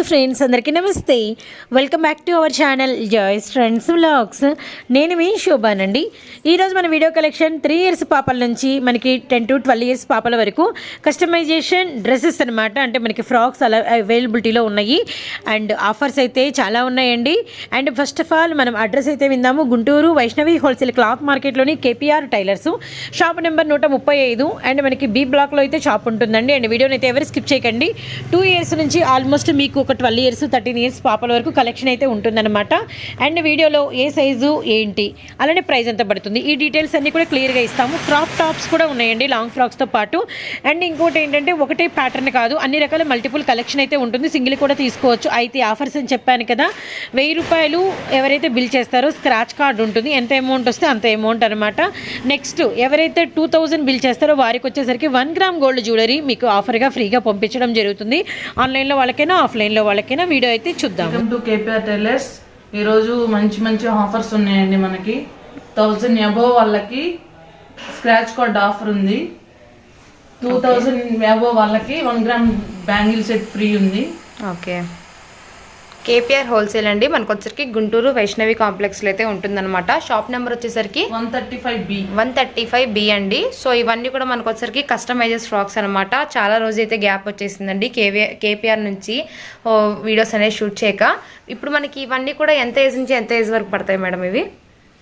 Hi friends అందరికీ నమస్తే. Welcome back to our channel joy's friends vlogs నేను మీ శోభానండి. ఈరోజు మన వీడియో కలెక్షన్ త్రీ ఇయర్స్ పాపల నుంచి మనకి టెన్ టు ట్వెల్వ్ ఇయర్స్ పాపల వరకు కస్టమైజేషన్ డ్రెస్సెస్ అనమాట అంటే మనకి ఫ్రాక్స్ అలా అవైలబిలిటీలో ఉన్నాయి. అండ్ ఆఫర్స్ అయితే చాలా ఉన్నాయండి. అండ్ ఫస్ట్ ఆఫ్ ఆల్ మనం అడ్రస్ అయితే విందాము. గుంటూరు వైష్ణవి హోల్సేల్ క్లాత్ మార్కెట్లోని కేపీఆర్ టైలర్స్. షాప్ నెంబర్ నూట ముప్పై ఐదు. అండ్ మనకి బి బ్లాక్లో అయితే షాప్ ఉంటుందండి. అండ్ వీడియోని అయితే ఎవరు స్కిప్ చేయకండి. టూ ఇయర్స్ నుంచి ఆల్మోస్ట్ మీకు ఒక ట్వెల్వ్ ఇయర్స్ థర్టీన్ ఇయర్స్ పాపల వరకు కలెక్షన్ అయితే ఉంటుందన్నమాట. అండ్ వీడియోలో ఏ సైజు ఏంటి అలానే ప్రైస్ ఎంత పడుతుంది ఈ డీటెయిల్స్ అన్నీ కూడా క్లియర్గా ఇస్తాము. క్రాప్ టాప్స్ కూడా ఉన్నాయండి లాంగ్ ఫ్రాక్స్తో పాటు. అండ్ ఇంకోటి ఏంటంటే ఒకటే ప్యాటర్న్ కాదు అన్ని రకాల మల్టిపుల్ కలెక్షన్ అయితే ఉంటుంది. సింగిల్ కూడా తీసుకోవచ్చు. అయితే ఆఫర్స్ అని చెప్పాను కదా వెయ్యి రూపాయలు ఎవరైతే బిల్ చేస్తారో స్క్రాచ్ కార్డ్ ఉంటుంది. ఎంత అమౌంట్ వస్తే అంత అమౌంట్ అనమాట నెక్స్ట్ ఎవరైతే టూ థౌజండ్ బిల్ చేస్తారో వారికి వచ్చేసరికి వన్ గ్రామ్ గోల్డ్ జ్యువెలరీ మీకు ఆఫర్గా ఫ్రీగా పంపించడం జరుగుతుంది. ఆన్లైన్లో వాళ్ళకైనా ఆఫ్లైన్లో వాళ్ళకైనా వీడియో అయితే చూద్దాము. వెల్కమ్ టు కేపీఆర్ టైలర్స్ ఈరోజు మంచి మంచి ఆఫర్స్ ఉన్నాయండి మనకి. థౌజండ్ అబోవ్ వాళ్ళకి స్క్రాచ్ కార్డ్ ఆఫర్ ఉంది. టూ థౌజండ్ అబోవ్ వాళ్ళకి one gram bangle set free ఉంది. ఓకే కేపీఆర్ హోల్సేల్ అండి. మనకు వచ్చరికి గుంటూరు వైష్ణవి కాంప్లెక్స్లో అయితే ఉంటుందన్నమాట. షాప్ నెంబర్ వచ్చేసరికి one thirty five B. One thirty five B అండి. సో ఇవన్నీ కూడా మనకు వచ్చరికి కస్టమైజెస్ ఫ్రాక్స్ అనమాట చాలా రోజు అయితే గ్యాప్ వచ్చేసిందండి కేవీ కేపీఆర్ నుంచి వీడియోస్ అనేవి షూట్ చేయక. ఇప్పుడు మనకి ఇవన్నీ కూడా ఎంత ఏజ్ నుంచి ఎంత ఏజ్ వరకు పడతాయి మేడం ఇవి?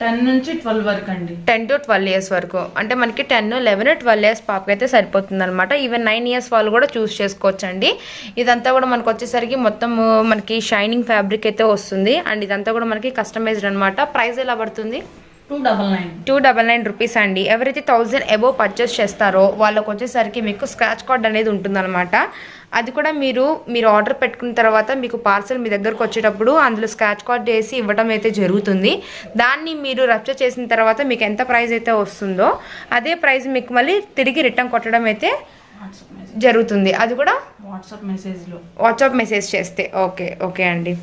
టెన్ నుంచి ట్వెల్వ్ వరకు అండి. టెన్ టు ట్వెల్వ్ ఇయర్స్ వరకు. అంటే మనకి టెన్ లెవెన్ ట్వెల్వ్ ఇయర్స్ పాపకి అయితే సరిపోతుంది అనమాట ఈవెన్ నైన్ ఇయర్స్ వాళ్ళు కూడా చూస్ చేసుకోవచ్చు అండి ఇదంతా కూడా మనకు వచ్చేసరికి మొత్తం మనకి షైనింగ్ ఫ్యాబ్రిక్ అయితే వస్తుంది. అండ్ ఇదంతా కూడా మనకి కస్టమైజ్డ్ అనమాట ప్రైస్ ఎలా పడుతుంది? Two double nine. Two double nine rupees అండి. ఎవరైతే థౌజండ్ అబోవ్ పర్చేస్ చేస్తారో వాళ్ళకి వచ్చేసరికి మీకు స్క్రాచ్ కార్డ్ అనేది ఉంటుందన్నమాట. అది కూడా మీరు మీరు ఆర్డర్ పెట్టుకున్న తర్వాత మీకు పార్సల్ మీ దగ్గరకు వచ్చేటప్పుడు అందులో స్క్రాచ్ కార్డ్ వేసి ఇవ్వడం అయితే జరుగుతుంది. దాన్ని మీరు రప్చర్ చేసిన తర్వాత మీకు ఎంత ప్రైస్ అయితే వస్తుందో అదే ప్రైస్ మీకు మళ్ళీ తిరిగి రిటర్న్ కొట్టడం అయితే జరుగుతుంది. అది కూడా వాట్సాప్ మెసేజ్లో. వాట్సాప్ మెసేజ్ చేస్తే. ఓకే ఓకే అండి.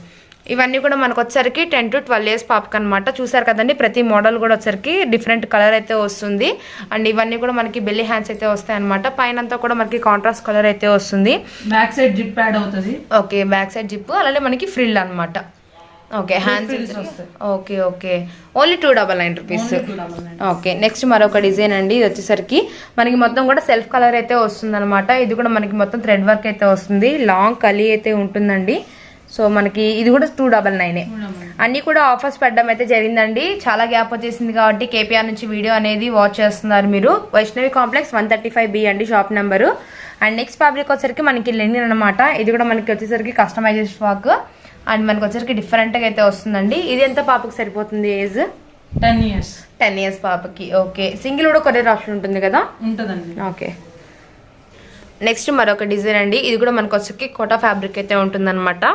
ఇవన్నీ కూడా మనకు వచ్చేసరికి టెన్ టు ట్వెల్వ్ ఇయర్స్ పాపకి అనమాట చూసారు కదండి ప్రతి మోడల్ కూడా వచ్చేసరికి డిఫరెంట్ కలర్ అయితే వస్తుంది. అండ్ ఇవన్నీ కూడా మనకి బెల్లి హ్యాండ్స్ అయితే వస్తాయి అనమాట పైన అంతా కూడా మనకి కాంట్రాస్ట్ కలర్ అయితే వస్తుంది. బ్యాక్ సైడ్ జిప్ యాడ్ అవుతుంది. ఓకే బ్యాక్ సైడ్ జిప్ అలాగే మనకి ఫ్రిల్ అనమాట okay hands. Okay okay. Only two double nine rupees okay next మరొక డిజైన్ అండి. ఇది వచ్చేసరికి మనకి మొత్తం కూడా సెల్ఫ్ కలర్ అయితే వస్తుంది ఇది కూడా మనకి మొత్తం థ్రెడ్ వర్క్ అయితే వస్తుంది. లాంగ్ కలీ అయితే ఉంటుందండి. సో మనకి ఇది కూడా టూ డబల్ నైనే అన్నీ కూడా ఆఫర్స్ పెట్టడం అయితే జరిగిందండి. చాలా గ్యాప్ వచ్చేసింది కాబట్టి కేపీఆర్ నుంచి వీడియో అనేది వాచ్ చేస్తున్నారు మీరు. Vaishnavi complex one thirty five B అండి shop number and next fabric వచ్చేసరికి మనకి లెనిన్ అనమాట ఇది కూడా మనకి వచ్చేసరికి కస్టమైజేషన్ ఫ్రాక్ అండ్ మనకి వచ్చేసరికి డిఫరెంట్గా అయితే వస్తుందండి. ఇది ఎంత పాపకి సరిపోతుంది age ten years ten years పాపకి. ఓకే సింగిల్ కూడా కొరియర్ ఆప్షన్ ఉంటుంది కదా? ఉంటుందండి. ఓకే నెక్స్ట్ మరొక డిజైన్ అండి. ఇది కూడా మనకు వచ్చి కోటా ఫ్యాబ్రిక్ అయితే ఉంటుందన్నమాట.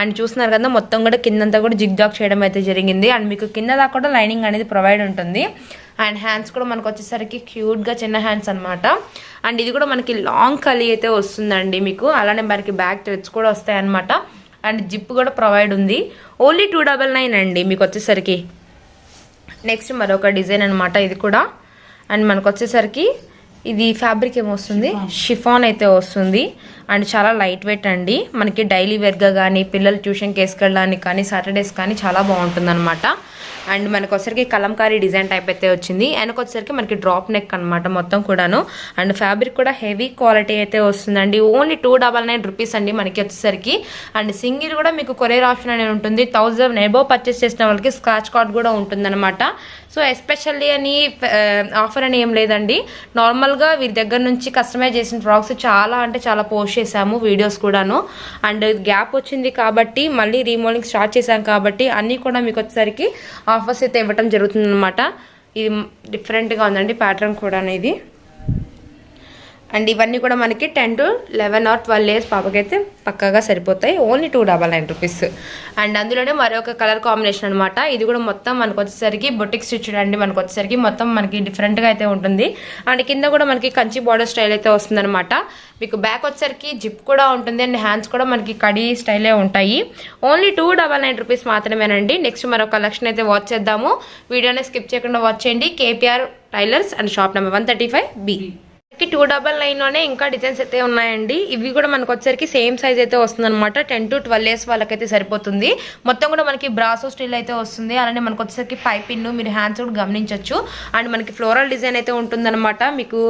అండ్ చూస్తున్నారు కదా మొత్తం కూడా కిందంతా కూడా జిగ్ జాగ్ చేయడం అయితే జరిగింది. అండ్ మీకు కింద దాకా కూడా లైనింగ్ అనేది ప్రొవైడ్ ఉంటుంది. అండ్ హ్యాండ్స్ కూడా మనకు వచ్చేసరికి క్యూట్గా చిన్న హ్యాండ్స్ అనమాట అండ్ ఇది కూడా మనకి లాంగ్ కలీ అయితే వస్తుందండి మీకు. అలానే మనకి బ్యాక్ థ్రెడ్స్ కూడా వస్తాయి అనమాట అండ్ జిప్ కూడా ప్రొవైడ్ ఉంది. ఓన్లీ టూ డబల్ నైన్ అండి మీకు వచ్చేసరికి. నెక్స్ట్ మరొక డిజైన్ అనమాట ఇది కూడా. అండ్ మనకు వచ్చేసరికి ఇది ఫ్యాబ్రిక్ ఏమొస్తుంది షిఫాన్ అయితే వస్తుంది. అండ్ చాలా లైట్ వెయిట్ అండి. మనకి డైలీ వేర్గా కానీ పిల్లలు ట్యూషన్కి వేసుకెళ్ళడానికి కానీ సాటర్డేస్ కానీ చాలా బాగుంటుంది అనమాట అండ్ మనకు వచ్చరికి కలంకారీ డిజైన్ టైప్ అయితే వచ్చింది. వెనక వచ్చేసరికి మనకి డ్రాప్ నెక్ అనమాట మొత్తం కూడాను. అండ్ ఫ్యాబ్రిక్ కూడా హెవీ క్వాలిటీ అయితే వస్తుందండి. Only two double nine rupees అండి మనకి వచ్చేసరికి. అండ్ సింగిల్ కూడా మీకు కొరియర్ ఆప్షన్ అనేది ఉంటుంది. థౌజండ్ ఎబో పర్చేస్ చేసిన వాళ్ళకి స్క్రాచ్ కార్డ్ కూడా ఉంటుందన్నమాట. సో ఎస్పెషల్లీ అని ఆఫర్ అని ఏం లేదండి. నార్మల్గా వీరి దగ్గర నుంచి కస్టమైజ్ చేసిన ఫ్రాక్స్ చాలా అంటే చాలా పోస్ట్ చేసాము వీడియోస్ కూడాను. అండ్ గ్యాప్ వచ్చింది కాబట్టి మళ్ళీ రీమోలింగ్ స్టార్ట్ చేశాం కాబట్టి అన్నీ కూడా మీకు వచ్చేసరికి ఆఫర్స్ అయితే ఇవ్వటం జరుగుతుందన్నమాట. ఇది డిఫరెంట్గా ఉందండి ప్యాటర్న్ కూడా ఇది. అండ్ ఇవన్నీ కూడా మనకి ten to eleven or twelve years పాపకైతే పక్కాగా సరిపోతాయి. Only two double nine rupees and అందులోనే మరొక కలర్ కాంబినేషన్ అనమాట ఇది కూడా మొత్తం మనకు వచ్చేసరికి బొటిక్ స్టిచ్ అండి. మనకు వచ్చేసరికి మొత్తం మనకి డిఫరెంట్గా అయితే ఉంటుంది. అండ్ కింద కూడా మనకి కంచి బార్డర్ స్టైల్ అయితే వస్తుందనమాట మీకు బ్యాక్ వచ్చేసరికి జిప్ కూడా ఉంటుంది. అండ్ హ్యాండ్స్ కూడా మనకి కడి స్టైలే ఉంటాయి. Only two double nine rupees మాత్రమేనండి. నెక్స్ట్ మరొక కలెక్షన్ అయితే వాచ్ చేద్దాము. వీడియోని స్కిప్ చేయకుండా వాచ్ చేయండి. KPR tailors and shop number one thirty five B two double నైన్లోనే ఇంకా డిజైన్స్ అయితే ఉన్నాయండి. ఇవి కూడా మనకు వచ్చరికి సేమ్ సైజ్ అయితే వస్తుంది అనమాట టెన్ టు ట్వెల్వ్ ఇయర్స్ వాళ్ళకైతే సరిపోతుంది. మొత్తం కూడా మనకి బ్రాసో స్టిల్ అయితే వస్తుంది. అలానే మనకు వచ్చేసరికి పైపిన్ మీరు హ్యాండ్స్ కూడా గమనించవచ్చు అండ్ మనకి ఫ్లోరల్ డిజైన్ అయితే ఉంటుందన్నమాట. మీకు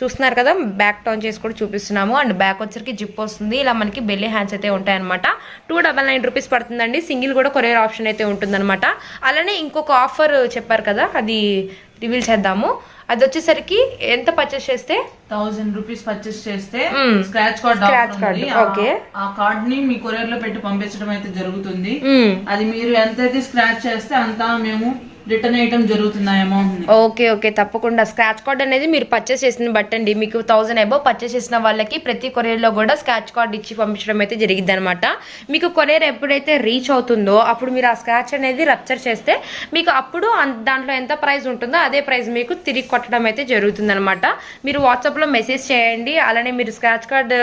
చూస్తున్నారు కదా బ్యాక్ టర్న్ చేసి కూడా చూపిస్తున్నాము. అండ్ బ్యాక్ వచ్చరికి జిప్ వస్తుంది. ఇలా మనకి బెల్లీ హ్యాండ్స్ అయితే ఉంటాయన్నమాట. టూ డబల్ నైన్ రూపీస్ పడుతుందండి. సింగిల్ కూడా కొరియర్ ఆప్షన్ అయితే ఉంటుందన్నమాట. అలానే ఇంకొక ఆఫర్ చెప్పారు కదా అది రివీల్ చేద్దాము అది వచ్చేసరికి ఎంత పర్చేస్ చేస్తే థౌసండ్ రూపీస్ పర్చేస్ చేస్తే. స్క్రాచ్ కార్డ్ ఆఫర్ card, ఉంది. ఆ- కార్డ్ని మీ కొరియర్లో పెట్టి పంపించడం అయితే జరుగుతుంది. అది మీరు ఎంతైతే స్క్రాచ్ చేస్తే అంతా మేము రిటర్న్ వేయటం జరుగుతుంది అమౌంట్ ఓకే ఓకే తప్పకుండా. స్క్రాచ్ కార్డ్ అనేది మీరు పర్చేస్ చేసిన బట్టండి మీకు థౌసండ్ అబౌవ్ పర్చేస్ చేసిన వాళ్ళకి ప్రతి కొరియర్లో కూడా స్క్రాచ్ కార్డ్ ఇచ్చి పంపించడం అయితే జరిగింది అనమాట మీకు కొరియర్ ఎప్పుడైతే రీచ్ అవుతుందో అప్పుడు మీరు ఆ స్క్రాచ్ అనేది రప్చర్ చేస్తే మీకు అప్పుడు దాంట్లో ఎంత ప్రైస్ ఉంటుందో అదే ప్రైస్ మీకు తిరిగి కొట్టడం అయితే జరుగుతుంది అనమాట మీరు వాట్సాప్లో మెసేజ్ చేయండి అలానే మీరు స్క్రాచ్ కార్డ్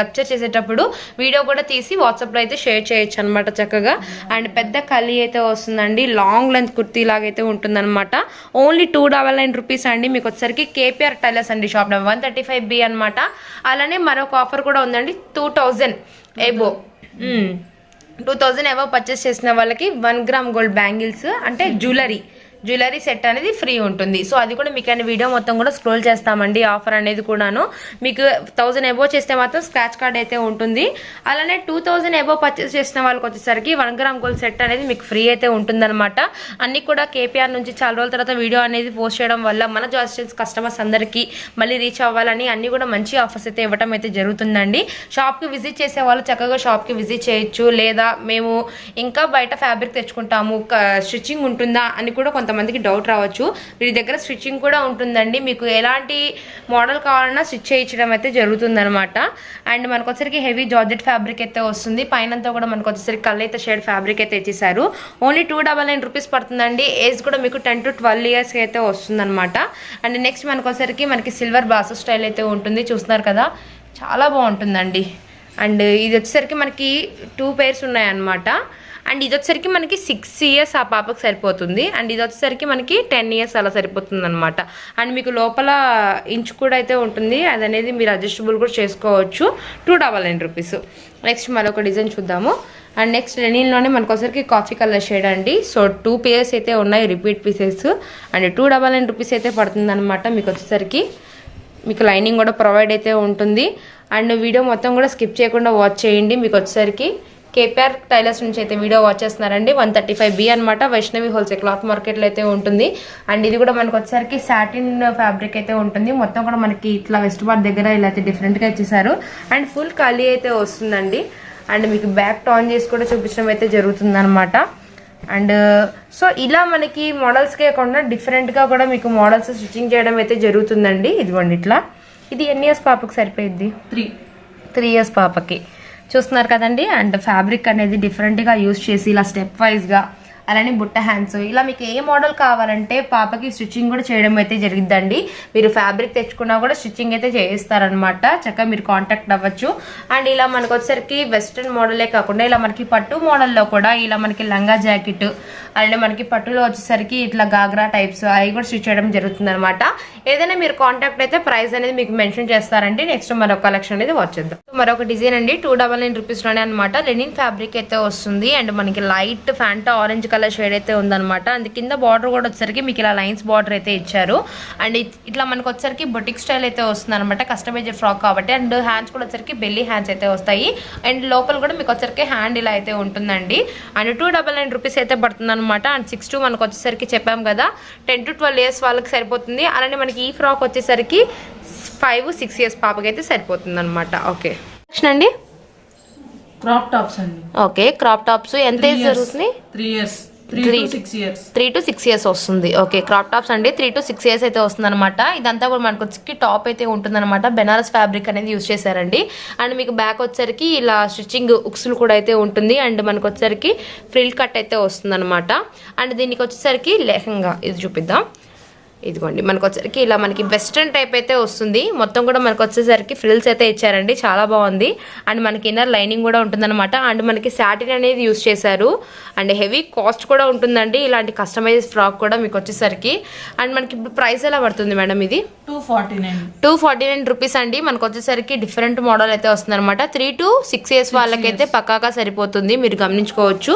రప్చర్ చేసేటప్పుడు వీడియో కూడా తీసి వాట్సాప్లో అయితే షేర్ చేయొచ్చు అనమాట చక్కగా. అండ్ పెద్ద కలి అయితే వస్తుందండి లాంగ్ లెంత్ కుర్తీ లాగా అయితే ఉంటుందన్నమాట. Only two double nine rupees అండి. మీకు వచ్చరికి కేపీఆర్ టైలర్స్ అండి shop number one thirty five B అనమాట అలానే మరొక ఆఫర్ కూడా ఉందండి. Two thousand above two thousand above purchase చేసిన వాళ్ళకి వన్ గ్రామ్ గోల్డ్ బ్యాంగిల్స్ అంటే జ్యువెలరీ జ్యువెలరీ సెట్ అనేది ఫ్రీ ఉంటుంది. సో అది కూడా మీకు అనే వీడియో మొత్తం కూడా స్క్రోల్ చేస్తామండి ఆఫర్ అనేది కూడాను. మీకు థౌజండ్ ఎబో చేస్తే మాత్రం స్క్రాచ్ కార్డ్ అయితే ఉంటుంది. అలానే టూ థౌజండ్ ఎబో పర్చేస్ చేసిన వాళ్ళకి వచ్చేసరికి వన్ గ్రామ్ గోల్డ్ సెట్ అనేది మీకు ఫ్రీ అయితే ఉంటుందన్నమాట. అన్ని కూడా కేపీఆర్ నుంచి చాలా రోజుల తర్వాత వీడియో అనేది పోస్ట్ చేయడం వల్ల మన జాస్టిన్స్ కస్టమర్స్ అందరికీ మళ్ళీ రీచ్ అవ్వాలని అన్ని కూడా మంచి ఆఫర్స్ అయితే ఇవ్వడం అయితే జరుగుతుందండి. షాప్కి విజిట్ చేసే వాళ్ళు చక్కగా షాప్కి విజిట్ చేయొచ్చు. లేదా మేము ఇంకా బయట ఫ్యాబ్రిక్ తెచ్చుకుంటాము. స్టిచ్చింగ్ ఉంటుందా అని కూడా కొంత కొంతమందికి డౌట్ రావచ్చు. వీటి దగ్గర స్టిచ్చింగ్ కూడా ఉంటుందండి. మీకు ఎలాంటి మోడల్ కావాలన్నా స్టిచ్ చేయించడం అయితే జరుగుతుందనమాట అండ్ మనకు వచ్చరికి హెవీ జార్జెట్ ఫ్యాబ్రిక్ అయితే వస్తుంది. పైనంతా కూడా మనకు వచ్చేసరికి కళ్ళైతే షేడ్ ఫ్యాబ్రిక్ అయితే ఇచ్చేసారు only two double nine rupees పడుతుందండి. ఏజ్ కూడా మీకు టెన్ టు ట్వెల్వ్ ఇయర్స్కి అయితే వస్తుందన్నమాట. అండ్ నెక్స్ట్ మనకు వచ్చరికి మనకి సిల్వర్ బాసో స్టైల్ అయితే ఉంటుంది. చూస్తున్నారు కదా? చాలా బాగుంటుందండి. అండ్ ఇది వచ్చేసరికి మనకి టూ పేర్స్ ఉన్నాయన్నమాట. అండ్ ఇది వచ్చేసరికి మనకి సిక్స్ ఇయర్స్ ఆ పాపకి సరిపోతుంది. అండ్ ఇది వచ్చేసరికి మనకి టెన్ ఇయర్స్ అలా సరిపోతుంది అనమాట అండ్ మీకు లోపల ఇంచ్ కూడా అయితే ఉంటుంది. అది అనేది మీరు అడ్జస్టబుల్ కూడా చేసుకోవచ్చు. Two double nine rupees next మరొక డిజైన్ చూద్దాము. అండ్ నెక్స్ట్ లెనిన్లోనే మనకు కాఫీ కలర్ షేడ్ అండి. సో టూ పేజెస్ అయితే ఉన్నాయి repeat pieces and two double nine rupees అయితే పడుతుంది అనమాట మీకు వచ్చేసరికి మీకు లైనింగ్ కూడా ప్రొవైడ్ అయితే ఉంటుంది. అండ్ వీడియో మొత్తం కూడా స్కిప్ చేయకుండా వాచ్ చేయండి. మీకు వచ్చేసరికి కేపీఆర్ టైలర్స్ నుంచి అయితే వీడియో వాచ్ చేస్తున్నారండి. వన్ థర్టీ ఫైవ్ బి అనమాట వైష్ణవి హోల్సేల్ క్లాత్ మార్కెట్లో అయితే ఉంటుంది. అండ్ ఇది కూడా మనకు వచ్చేసరికి సాటిన్ ఫ్యాబ్రిక్ అయితే ఉంటుంది. మొత్తం కూడా మనకి ఇట్లా వెస్ట్ బార్ దగ్గర ఇలా అయితే డిఫరెంట్గా ఇచ్చేసారు అండ్ ఫుల్ ఖాళీ అయితే వస్తుందండి. అండ్ మీకు బ్యాక్ టాన్ చేసి కూడా చూపించడం అయితే జరుగుతుంది అండ్ సో ఇలా మనకి మోడల్స్కే కాకుండా డిఫరెంట్గా కూడా మీకు మోడల్స్ స్టిచ్చింగ్ చేయడం అయితే జరుగుతుందండి. ఇదిగోండి ఇట్లా. ఇది ఎన్ని ఇయర్స్ పాపకి సరిపోయిద్ది? త్రీ త్రీ ఇయర్స్ పాపకి. చూస్తున్నారు కదండి. అండ్ ఫ్యాబ్రిక్ అనేది డిఫరెంట్గా యూస్ చేసి ఇలా స్టెప్ వైజ్గా అలానే బుట్ట హ్యాండ్స్. ఇలా మీకు ఏ మోడల్ కావాలంటే పాపకి స్టిచ్చింగ్ కూడా చేయడం అయితే జరిగిద్దండి. మీరు ఫ్యాబ్రిక్ తెచ్చుకున్నా కూడా స్టిచ్చింగ్ అయితే చేయిస్తారనమాట చక్కగా మీరు కాంటాక్ట్ అవ్వచ్చు. అండ్ ఇలా మనకు వచ్చేసరికి వెస్ట్రన్ మోడలే కాకుండా ఇలా మనకి పట్టు మోడల్లో కూడా ఇలా మనకి లంగా జాకెట్ అలానే మనకి పట్టులో వచ్చేసరికి ఇట్లా గాగ్రా టైప్స్ అవి కూడా స్టిచ్ చేయడం జరుగుతుంది అనమాట ఏదైనా మీరు కాంటాక్ట్ అయితే ప్రైస్ అనేది మీకు మెన్షన్ చేస్తారండి. నెక్స్ట్ మరొక కలెక్షన్ అనేది వచ్చేద్దాం. మరొక డిజైన్ అండి. టూ డబల్ నైన్ రూపీస్లోనే అనమాట లెనిన్ ఫ్యాబ్రిక్ అయితే వస్తుంది. అండ్ మనకి light Fanta orange colour shade అయితే ఉందన్నమాట. అండ్ కింద బార్డర్ కూడా వచ్చేసరికి మీకు ఇలా లైన్స్ బార్డర్ అయితే ఇచ్చారు. అండ్ ఇట్- ఇట్లా మనకు వచ్చేసరికి బొటిక్ స్టైల్ అయితే వస్తుంది అనమాట కస్టమైజ్డ్ ఫ్రాక్ కాబట్టి. అండ్ హ్యాండ్స్ కూడా వచ్చేసరికి బెల్లీ హ్యాండ్స్ అయితే వస్తాయి. అండ్ లోపల కూడా మీకు వచ్చేసరికి హ్యాండ్ ఇలా అయితే ఉంటుందండి. And two double nine rupees అయితే పడుతుంది అనమాట అండ్ సిక్స్ టూ మనకు వచ్చేసరికి చెప్పాం కదా టెన్ టు ట్వెల్వ్ ఇయర్స్ వాళ్ళకి సరిపోతుంది. అలానే మనకి ఈ ఫ్రాక్ వచ్చేసరికి ఫైవ్ సిక్స్ ఇయర్స్ పాపకి అయితే సరిపోతుంది అనమాట ఓకే అండి? క్రాప్ టాప్స్ అండి. Okay crop tops. ఎంత ఏజ్ జరుగుతుంది? Three years three. To six years three to six years వస్తుంది. ఓకే క్రాప్ టాప్స్ అండి. త్రీ టు సిక్స్ ఇయర్స్ అయితే వస్తుంది అనమాట ఇదంతా కూడా మనకు వచ్చి టాప్ అయితే ఉంటుందన్నమాట. బెనారస్ ఫ్యాబ్రిక్ అనేది యూస్ చేశారండి. అండ్ మీకు బ్యాక్ వచ్చేసరికి ఇలా స్టిచ్చింగ్ ఉక్సులు కూడా అయితే ఉంటుంది. అండ్ మనకు వచ్చేసరికి ఫ్రిల్ కట్ అయితే వస్తుంది అనమాట అండ్ దీనికి వచ్చేసరికి లెహంగా ఇది చూపిద్దాం. ఇదిగోండి మనకు వచ్చేసరికి ఇలా మనకి వెస్ట్రన్ టైప్ అయితే వస్తుంది. మొత్తం కూడా మనకు వచ్చేసరికి ఫ్రిల్స్ అయితే ఇచ్చారండి చాలా బాగుంది. అండ్ మనకి ఇన్నర్ లైనింగ్ కూడా ఉంటుందన్నమాట. అండ్ మనకి సాటిన్ అనేది యూస్ చేశారు. అండ్ హెవీ కాస్ట్ కూడా ఉంటుందండి ఇలాంటి కస్టమైజ్ ఫ్రాక్ కూడా మీకు వచ్చేసరికి అండ్ మనకి ఇప్పుడు ప్రైస్ ఎలా పడుతుంది మేడం ఇది? Two forty nine. Two forty nine rupees అండి. మనకు వచ్చేసరికి డిఫరెంట్ మోడల్ అయితే వస్తుంది అనమాట త్రీ టు సిక్స్ ఇయర్స్ వాళ్ళకైతే పక్కాగా సరిపోతుంది మీరు గమనించుకోవచ్చు.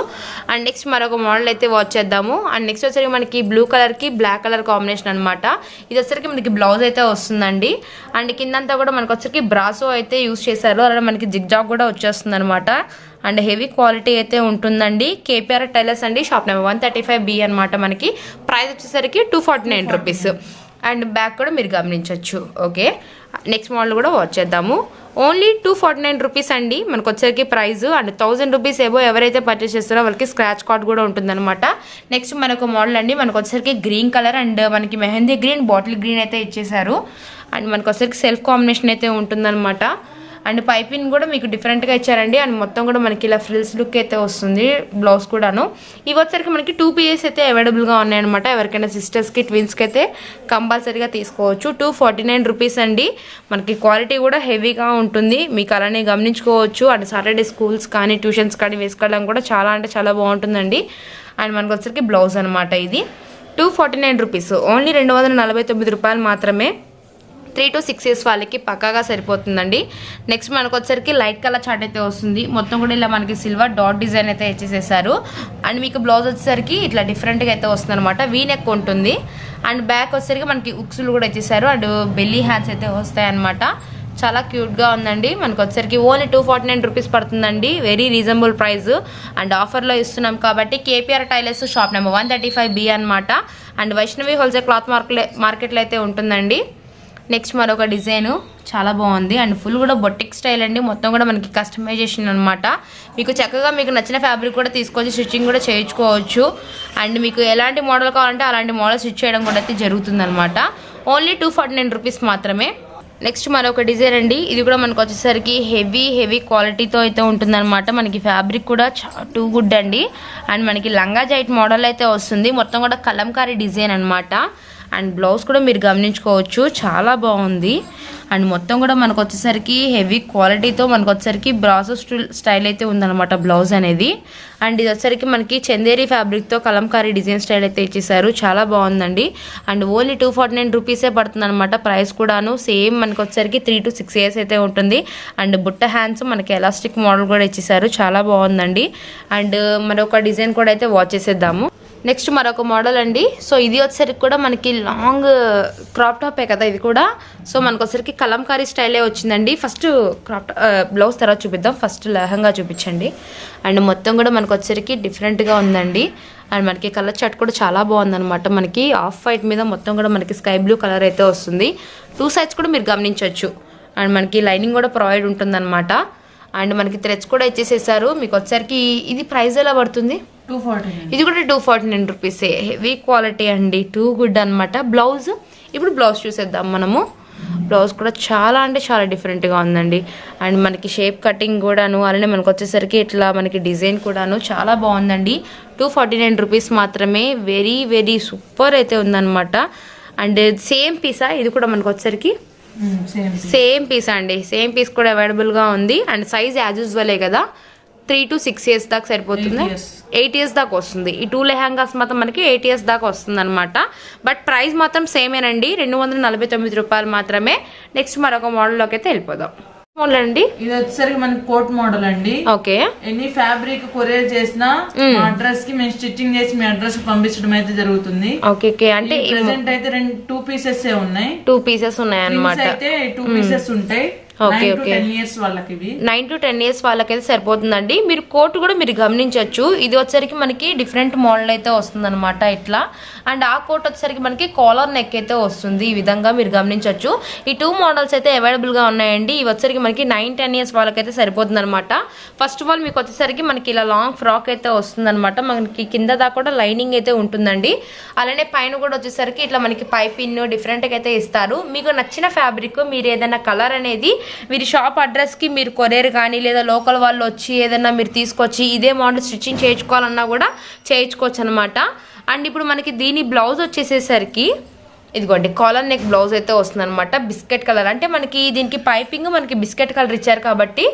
అండ్ నెక్స్ట్ మరొక మోడల్ అయితే వాచ్ చేద్దాము. అండ్ నెక్స్ట్ వచ్చేసరికి మనకి బ్లూ కలర్కి బ్లాక్ కలర్ కాంబినేషన్ అనమాట ఇది వచ్చరికి మనకి బ్లౌజ్ అయితే వస్తుందండి. అండ్ కిందంతా కూడా మనకు వచ్చేసరికి బ్రాసో అయితే యూస్ చేశారు. అలాగే మనకి జిగ్ జాగ్ కూడా వచ్చేస్తుంది అనమాట అండ్ హెవీ క్వాలిటీ అయితే ఉంటుందండి. కేపీఆర్ టైలర్స్ అండి shop number one thirty five B అనమాట మనకి. ప్రైస్ వచ్చేసరికి two forty nine rupees. And back కూడా మీరు గమనించవచ్చు ఓకే. నెక్స్ట్ మోడల్ కూడా వాచ్ చేద్దాము only two forty nine rupees అండి. మనకు వచ్చేసరికి ప్రైస్ అండ్ థౌసండ్ రూపీస్ ఏవో ఎవరైతే పర్చేస్ చేస్తారో వాళ్ళకి స్క్రాచ్ కార్డ్ కూడా ఉంటుందన్నమాట. నెక్స్ట్ మనకు మోడల్ అండి. మనకు వచ్చేసరికి గ్రీన్ కలర్ అండ్ మనకి మెహందీ గ్రీన్ బాటిల్ గ్రీన్ అయితే ఇచ్చేసారు అండ్ మనకు వచ్చేసరికి సెల్ఫ్ కాంబినేషన్ అయితే ఉంటుందన్నమాట. అండ్ పైపింగ్ కూడా మీకు డిఫరెంట్గా ఇచ్చారండి. అండ్ మొత్తం కూడా మనకి ఇలా ఫ్రిల్స్ లుక్ అయితే వస్తుంది. బ్లౌజ్ కూడాను. ఇవి వచ్చరికి మనకి టూ పీఎస్ అయితే అవైలబుల్గా ఉన్నాయన్నమాట. ఎవరికైనా సిస్టర్స్కి ట్విన్స్కి అయితే కంపల్సరీగా తీసుకోవచ్చు. టూ ఫార్టీ నైన్ రూపీస్ అండి. మనకి క్వాలిటీ కూడా హెవీగా ఉంటుంది. మీకు అలానే గమనించుకోవచ్చు. అండ్ సాటర్డే స్కూల్స్ కానీ ట్యూషన్స్ కానీ వేసుకోవడం కూడా చాలా అంటే చాలా బాగుంటుందండి. అండ్ మనకు వచ్చరికి బ్లౌజ్ అనమాట ఇది. Two forty nine rupees. Only రెండు వందల నలభై తొమ్మిది రూపాయలు మాత్రమే. త్రీ టు సిక్స్ ఇయర్స్ వాళ్ళకి పక్కాగా సరిపోతుందండి. నెక్స్ట్ మనకు వచ్చరికి లైట్ కలర్ చార్ట్ అయితే వస్తుంది. మొత్తం కూడా ఇలా మనకి సిల్వర్ డాట్ డిజైన్ అయితే ఇచ్చేసేసారు. అండ్ మీకు బ్లౌజ్ వచ్చేసరికి ఇట్లా డిఫరెంట్గా అయితే వస్తుంది అనమాట వీ నెక్ ఉంటుంది. అండ్ బ్యాక్ వచ్చేసరికి మనకి ఉక్సులు కూడా ఇచ్చేసారు. అండ్ బెల్లీ హ్యాండ్స్ అయితే వస్తాయి అనమాట చాలా క్యూట్గా ఉందండి. మనకు వచ్చేసరికి only two forty nine rupees పడుతుందండి. వెరీ రీజనబుల్ ప్రైస్ అండ్ ఆఫర్లో ఇస్తున్నాం కాబట్టి KPR tailors shop number one thirty five B అనమాట and Vaishnavi wholesale cloth market మార్కెట్లో అయితే ఉంటుందండి. నెక్స్ట్ మరొక డిజైన్. చాలా బాగుంది. అండ్ ఫుల్ కూడా బొటిక్ స్టైల్ అండి. మొత్తం కూడా మనకి కస్టమైజేషన్ అనమాట మీకు చక్కగా మీకు నచ్చిన ఫ్యాబ్రిక్ కూడా తీసుకొచ్చి స్టిచ్చింగ్ కూడా చేయించుకోవచ్చు. అండ్ మీకు ఎలాంటి మోడల్ కావాలంటే అలాంటి మోడల్ స్టిచ్ చేయడం కూడా అయితే జరుగుతుంది అనమాట only two forty nine rupees మాత్రమే. నెక్స్ట్ మరొక డిజైన్ అండి. ఇది కూడా మనకు వచ్చేసరికి హెవీ హెవీ క్వాలిటీతో అయితే ఉంటుందన్నమాట. మనకి ఫ్యాబ్రిక్ కూడా టూ గుడ్ అండి. అండ్ మనకి లంగా జైట్ మోడల్ అయితే వస్తుంది. మొత్తం కూడా కలంకారీ డిజైన్ అనమాట అండ్ బ్లౌజ్ కూడా మీరు గమనించుకోవచ్చు. చాలా బాగుంది. అండ్ మొత్తం కూడా మనకు వచ్చేసరికి హెవీ క్వాలిటీతో మనకు వచ్చేసరికి బ్రాసో స్టైల్ అయితే ఉందన్నమాట బ్లౌజ్ అనేది. అండ్ ఇది వచ్చేసరికి మనకి చందేరి ఫ్యాబ్రిక్తో కలంకారీ డిజైన్ స్టైల్ అయితే ఇచ్చేసారు. చాలా బాగుందండి. And only two forty nine రూపీసే పడుతుంది అనమాట ప్రైస్ కూడాను. సేమ్ మనకు వచ్చేసరికి త్రీ టు సిక్స్ ఇయర్స్ అయితే ఉంటుంది. అండ్ బుట్ట హ్యాండ్స్ మనకి ఎలాస్టిక్ మోడల్ కూడా ఇచ్చేసారు. చాలా బాగుందండి. అండ్ మరొక డిజైన్ కూడా అయితే వాచ్ చేసేద్దాము. నెక్స్ట్ మరొక మోడల్ అండి. సో ఇది వచ్చేసరికి కూడా మనకి లాంగ్ క్రాప్ టాపే కదా ఇది కూడా. సో మనకు వచ్చేసరికి కలంకారీ స్టైలే వచ్చిందండి. ఫస్ట్ క్రాప్ బ్లౌజ్ తర్వాత చూపిద్దాం. ఫస్ట్ లెహంగా చూపించండి. అండ్ మొత్తం కూడా మనకు వచ్చేసరికి డిఫరెంట్గా ఉందండి. అండ్ మనకి కలర్ చాట్ కూడా చాలా బాగుందనమాట మనకి ఆఫ్ వైట్ మీద మొత్తం కూడా మనకి స్కై బ్లూ కలర్ అయితే వస్తుంది. టూ సైడ్స్ కూడా మీరు గమనించవచ్చు. అండ్ మనకి లైనింగ్ కూడా ప్రొవైడ్ ఉంటుందన్నమాట. అండ్ మనకి థ్రెడ్స్ కూడా ఇచ్చేసేసారు. మీకు వచ్చేసరికి ఇది ప్రైస్ ఎలా పడుతుంది? Two forty nine. ఇది కూడా టూ ఫార్టీ నైన్ రూపీసే హెవీ క్వాలిటీ అండి. టూ గుడ్ అనమాట బ్లౌజ్ ఇప్పుడు బ్లౌజ్ చూసేద్దాం మనము. బ్లౌజ్ కూడా చాలా అంటే చాలా డిఫరెంట్గా ఉందండి. అండ్ మనకి షేప్ కటింగ్ కూడాను అలానే మనకు వచ్చేసరికి ఇట్లా మనకి డిజైన్ కూడాను చాలా బాగుందండి. టూ ఫార్టీ నైన్ రూపీస్ మాత్రమే వెరీ వెరీ సూపర్ అయితే ఉందన్నమాట. అండ్ సేమ్ పీసా? ఇది కూడా మనకు వచ్చేసరికి సేమ్ పీస్ అండి. సేమ్ పీస్ కూడా అవైలబుల్గా ఉంది. అండ్ సైజ్ యాజ్ యూజువలే కదా. త్రీ టు సిక్స్ ఇయర్స్ దాకా సరిపోతుంది. ఎయిట్ ఇయర్స్ దాకా వస్తుంది. ఈ టూ లెహంగాస్ మాత్రం మనకి ఎయిట్ ఇయర్స్ దాకా వస్తుంది అనమాట బట్ ప్రైస్ మాత్రం సేమేనండి రెండు వందల నలభై తొమ్మిది రూపాయలు మాత్రమే. నెక్స్ట్ మరొక మోడల్లోకి అయితే వెళ్ళిపోదాం. మోడల్ అండి? ఇది వచ్చేసరికి మనకి కోట్ మోడల్ అండి. ఓకే. ఎన్ని ఫ్యాబ్రిక్ కొరియర్ చేసినా మా అడ్రస్కి మేము స్టిచ్చింగ్ చేసి మీ అడ్రస్ పంపించడం అయితే జరుగుతుంది. Okay okay. అంటే ప్రెసెంట్ అయితే రెండు టూ పీసెస్ ఉన్నాయి. టూ పీసెస్ ఉన్నాయన్నమాట. Rings అయితే టూ పీసెస్ ఉంటాయి. ఇయర్స్ వాళ్ళకి ఇవి నైన్ టు టెన్ ఇయర్స్ వాళ్ళకైతే సరిపోతుందండి. మీరు కోట్ కూడా మీరు గమనించవచ్చు. ఇది వచ్చరికి మనకి డిఫరెంట్ మోడల్ అయితే వస్తుందన్నమాట ఇట్లా. అండ్ ఆ కోట్ వచ్చేసరికి మనకి కాలర్ నెక్ అయితే వస్తుంది. ఈ విధంగా మీరు గమనించవచ్చు. ఈ టూ మోడల్స్ అయితే అవైలబుల్గా ఉన్నాయండి. ఇవి వచ్చరికి మనకి నైన్ టెన్ ఇయర్స్ వాళ్ళకైతే సరిపోతుంది అనమాట ఫస్ట్ ఆఫ్ ఆల్ మీకు వచ్చేసరికి మనకి ఇలా లాంగ్ ఫ్రాక్ అయితే వస్తుందన్నమాట. మనకి కింద దాకా కూడా లైనింగ్ అయితే ఉంటుందండి. అలానే పైన కూడా వచ్చేసరికి ఇట్లా మనకి పైపిన్ డిఫరెంట్గా అయితే ఇస్తారు. మీకు నచ్చిన ఫ్యాబ్రిక్ మీరు ఏదైనా కలర్ అనేది వీరి షాప్ అడ్రస్కి మీరు కొరియర్ కానీ లేదా లోకల్ వాళ్ళు వచ్చి ఏదైనా మీరు తీసుకొచ్చి ఇదే మోడల్ స్టిచ్చింగ్ చేయించుకోవాలన్నా కూడా చేయించుకోవచ్చు అనమాట అండ్ ఇప్పుడు మనకి దీని బ్లౌజ్ వచ్చేసేసరికి ఇదిగోండి కాలర్ నెక్ బ్లౌజ్ అయితే వస్తుంది అనమాట బిస్కెట్ కలర్. అంటే మనకి దీనికి పైపింగ్ మనకి బిస్కెట్ కలర్ ఇచ్చారు కాబట్టి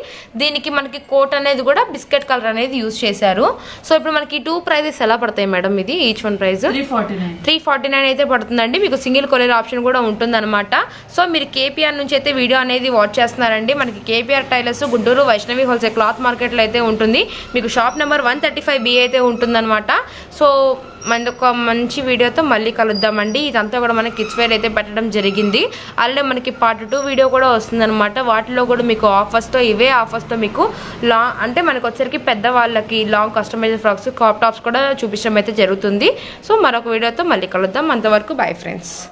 దీనికి మనకి కోట్ అనేది కూడా బిస్కెట్ కలర్ అనేది యూజ్ చేశారు. సో ఇప్పుడు మనకి టూ ప్రైజెస్ ఎలా పడతాయి మేడం ఇది each one price three forty nine. Three forty nine అయితే పడుతుందండి. మీకు సింగిల్ కొరియర్ ఆప్షన్ కూడా ఉంటుందన్నమాట. సో మీరు కేపీఆర్ నుంచి అయితే వీడియో అనేది వాచ్ చేస్తున్నారండి. మనకి KPR tailors Guntur Vaishnavi wholesale cloth మార్కెట్లో అయితే ఉంటుంది. మీకు shop number one thirty five B అయితే ఉంటుందన్నమాట. సో మన ఒక మంచి వీడియోతో మళ్ళీ కలుద్దామండి. ఇదంతా కూడా మనకి కిడ్స్ వేర్ అయితే పెట్టడం జరిగింది. అలాగే మనకి పార్ట్ టూ వీడియో కూడా వస్తుందన్నమాట. వాటిలో కూడా మీకు ఆఫర్స్తో ఇవే ఆఫర్స్తో మీకు లా అంటే మనకు వచ్చరికి పెద్ద వాళ్ళకి long customise frocks crop tops కూడా చూపించడం అయితే జరుగుతుంది. సో మరొక వీడియోతో మళ్ళీ కలుద్దాం. అంతవరకు బై ఫ్రెండ్స్